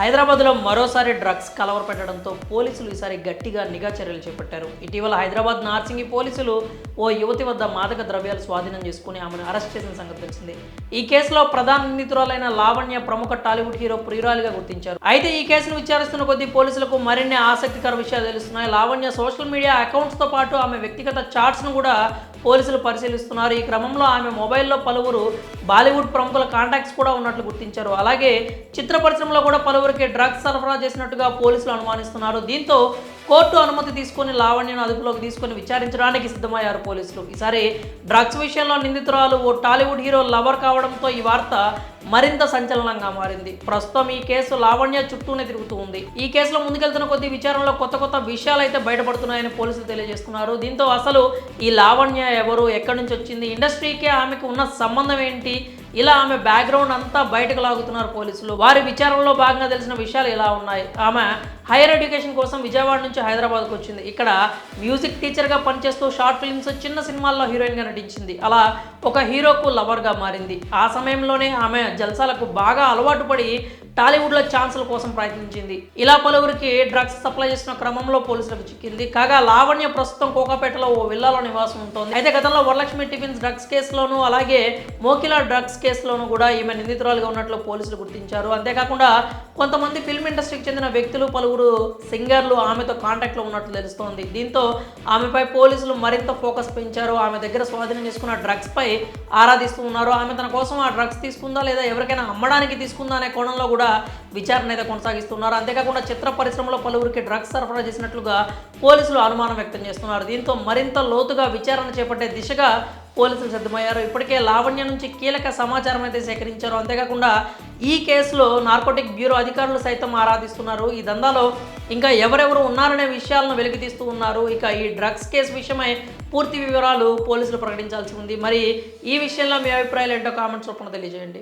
హైదరాబాద్లో మరోసారి డ్రగ్స్ కలవర పెట్టడంతో పోలీసులు ఈసారి గట్టిగా నిఘా చర్యలు చేపట్టారు. ఇటీవల హైదరాబాద్ నార్సింగి పోలీసులు ఓ యువతి వద్ద మాదక ద్రవ్యాలు స్వాధీనం చేసుకుని ఆమెను అరెస్ట్ చేసిన సంగతి తెలిసిందే. ఈ కేసులో ప్రధాన నిందితురాలైన లావణ్య ప్రముఖ టాలీవుడ్ హీరో ప్రియురాలిగా గుర్తించారు. అయితే ఈ కేసును విచారిస్తున్న కొద్దీ పోలీసులకు మరిన్ని ఆసక్తికర విషయాలు తెలుస్తున్నాయి. లావణ్య సోషల్ మీడియా అకౌంట్స్తో పాటు ఆమె వ్యక్తిగత చాట్స్ను కూడా పోలీసులు పరిశీలిస్తున్నారు. ఈ క్రమంలో ఆమె మొబైల్లో పలువురు బాలీవుడ్ ప్రముఖుల కాంటాక్ట్స్ కూడా ఉన్నట్లు గుర్తించారు. అలాగే చిత్ర పరిశ్రమలో కూడా పలువురికి డ్రగ్స్ సరఫరా చేసినట్టుగా పోలీసులు అనుమానిస్తున్నారు. దీంతో కోర్టు అనుమతి తీసుకొని లావణ్యను అదుపులోకి తీసుకొని విచారించడానికి సిద్ధమయ్యారు పోలీసులు. ఈసారి డ్రగ్స్ విషయంలో నిందితురాలు ఓ టాలీవుడ్ హీరో లవర్ కావడంతో ఈ వార్త మరింత సంచలనంగా మారింది. ప్రస్తుతం ఈ కేసు లావణ్య చుట్టూనే తిరుగుతూ ఉంది. ఈ కేసులో ముందుకెళ్తున్న కొద్ది విచారణలో కొత్త కొత్త విషయాలు అయితే బయటపడుతున్నాయని పోలీసులు తెలియజేస్తున్నారు. దీంతో అసలు ఈ లావణ్య ఎవరు ఎక్కడి నుంచి వచ్చింది ఇండస్ట్రీకే ఆమెకు ఉన్న సంబంధం ఏంటి ఇలా ఆమె బ్యాక్గ్రౌండ్ అంతా బయటకు లాగుతున్నారు పోలీసులు. వారి విచారణలో భాగంగా తెలిసిన విషయాలు ఇలా ఉన్నాయి. ఆమె హైయర్ ఎడ్యుకేషన్ కోసం విజయవాడ నుంచి హైదరాబాద్కు వచ్చింది. ఇక్కడ మ్యూజిక్ టీచర్గా పనిచేస్తూ షార్ట్ ఫిల్మ్స్ చిన్న సినిమాల్లో హీరోయిన్గా నటించింది. అలా ఒక హీరోకు లవర్గా మారింది. ఆ సమయంలోనే ఆమె జల్సాలకు బాగా అలవాటు పడి టాలీవుడ్లో ఛాన్సుల కోసం ప్రయత్నించింది. ఇలా పలువురికి డ్రగ్స్ సప్లై చేసిన క్రమంలో పోలీసులకు చిక్కింది. కాగా లావణ్య ప్రస్తుతం కోకాపేటలో ఓ విల్లాలో నివాసం ఉంటుంది. అయితే గతంలో వరలక్ష్మి టిఫిన్స్ డ్రగ్స్ కేసులోను అలాగే మోకిలా డ్రగ్స్ కేసులోనూ కూడా ఈమె నిందితురాలుగా ఉన్నట్లు పోలీసులు గుర్తించారు. అంతేకాకుండా కొంతమంది ఫిల్మ్ ఇండస్ట్రీకి చెందిన వ్యక్తులు పలువురు సింగర్లు ఆమెతో కాంటాక్ట్లో ఉన్నట్లు తెలుస్తోంది. దీంతో ఆమెపై పోలీసులు మరింత ఫోకస్ పెంచారు. ఆమె దగ్గర స్వాధీనం చేసుకున్న డ్రగ్స్ పై ఆరాధిస్తూ ఉన్నారు. ఆమె తన కోసం ఆ డ్రగ్స్ తీసుకుందా లేదా ఎవరికైనా అమ్మడానికి తీసుకుందా అనే కోణంలో కూడా విచారణ అయితే కొనసాగిస్తున్నారు. అంతేకాకుండా చిత్ర పరిశ్రమలో పలువురికి డ్రగ్స్ సరఫరా చేసినట్లుగా పోలీసులు అనుమానం వ్యక్తం చేస్తున్నారు. దీంతో మరింత లోతుగా విచారణ చేపట్టే దిశగా పోలీసులు సిద్ధమయ్యారు. ఇప్పటికే లావణ్య నుంచి కీలక సమాచారం అయితే సేకరించారు. అంతేకాకుండా ఈ కేసులో నార్కోటిక్ బ్యూరో అధికారులు సైతం ఆరాధిస్తున్నారు. ఈ దందాలో ఇంకా ఎవరెవరు ఉన్నారనే విషయాలను వెలికితీస్తూ ఉన్నారు. ఇక ఈ డ్రగ్స్ కేసు విషయమై పూర్తి వివరాలు పోలీసులు ప్రకటించాల్సి ఉంది. మరి ఈ విషయంలో మీ అభిప్రాయాలు ఏంటో కామెంట్స్ రూపంలో తెలియజేయండి.